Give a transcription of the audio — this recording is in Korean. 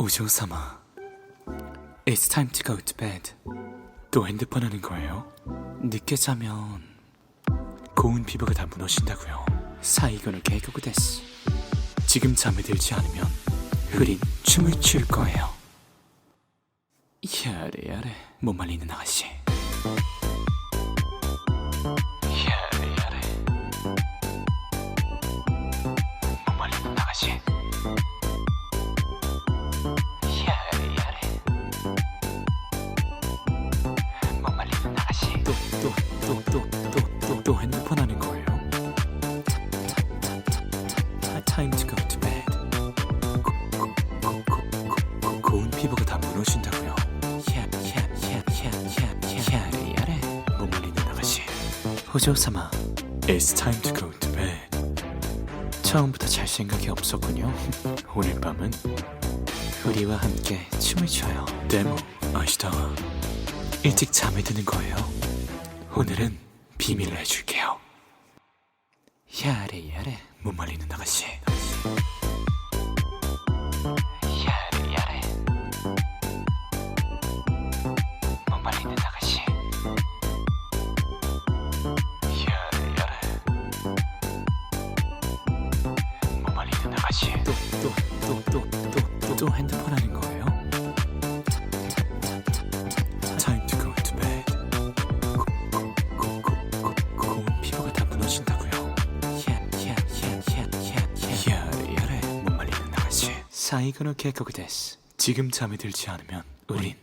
오쇼사마 It's time to go to bed. 또 핸드폰 하는 거예요? 늦게 자면 고운 피부가 다 무너진다고요. 사이건을 개그고 데스 지금 잠에 들지 않으면 흐린 춤을 출 거예요. 야래야래. 못 말리는 아가씨. 야래야래. 못 말리는 아가씨. 또또또또또또또 핸드폰 하는 to go to bed. 고운 피부가 다 무너진다고요. 시야리야리, 고물리도 나가시. 호주 오사마, it's time to go to bed. 처음부터 잘 생각이 없었군요. 오늘 밤은 우리와 함께 춤을 춰요. 데모 아시다. 일찍 잠에 드는 거예요. 오늘은 비밀로 해줄게요. 야래 야래 못 말리는 아가씨. 야래 야래 못 말리는 아가씨. 다시. 또또 또 또 또 핸드폰 아닌 거예요? 지금 잠이 들지 않으면 우린.